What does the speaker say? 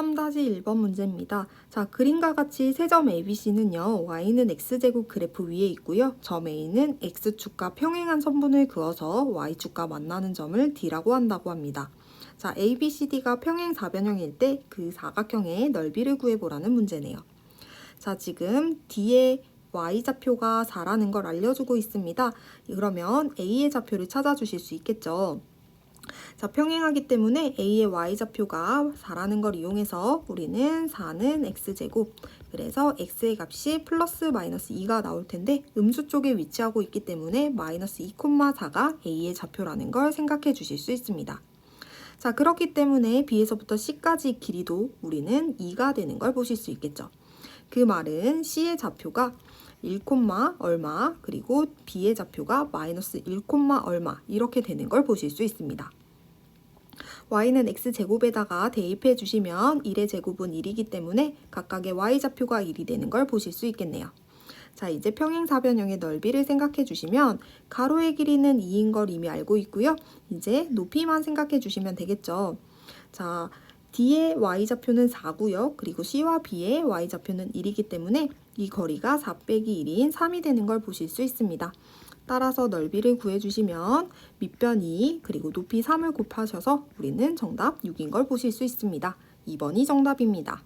3-1번 문제입니다. 자, 그림과 같이 세 점 ABC는요, y는 x제곱 그래프 위에 있고요. 점 A는 x축과 평행한 선분을 그어서 y축과 만나는 점을 D라고 한다고 합니다. 자, ABCD가 평행 사변형일 때 그 사각형의 넓이를 구해보라는 문제네요. 자, 지금 D의 y좌표가 4라는 걸 알려주고 있습니다. 그러면 A의 좌표를 찾아주실 수 있겠죠. 자, 평행하기 때문에 A의 y좌표가 4라는 걸 이용해서 우리는 4는 x제곱 그래서 x의 값이 플러스 마이너스 2가 나올 텐데 음수 쪽에 위치하고 있기 때문에 마이너스 2,4가 A의 좌표라는 걸 생각해 주실 수 있습니다. 자, 그렇기 때문에 B에서부터 C까지 길이도 우리는 2가 되는 걸 보실 수 있겠죠. 그 말은 C의 좌표가 1, 얼마 그리고 B의 좌표가 마이너스 1, 얼마 이렇게 되는 걸 보실 수 있습니다. Y는 x제곱에다가 대입해 주시면 1의 제곱은 1이기 때문에 각각의 y좌표가 1이 되는 걸 보실 수 있겠네요. 자, 이제 평행사변형의 넓이를 생각해 주시면 가로의 길이는 2인 걸 이미 알고 있고요. 이제 높이만 생각해 주시면 되겠죠. 자, D의 y좌표는 4고요. 그리고 C와 B의 y좌표는 1이기 때문에 이 거리가 4 빼기 1인 3이 되는 걸 보실 수 있습니다. 따라서 넓이를 구해주시면 밑변 2 그리고 높이 3을 곱하셔서 우리는 정답 6인 걸 보실 수 있습니다. 2번이 정답입니다.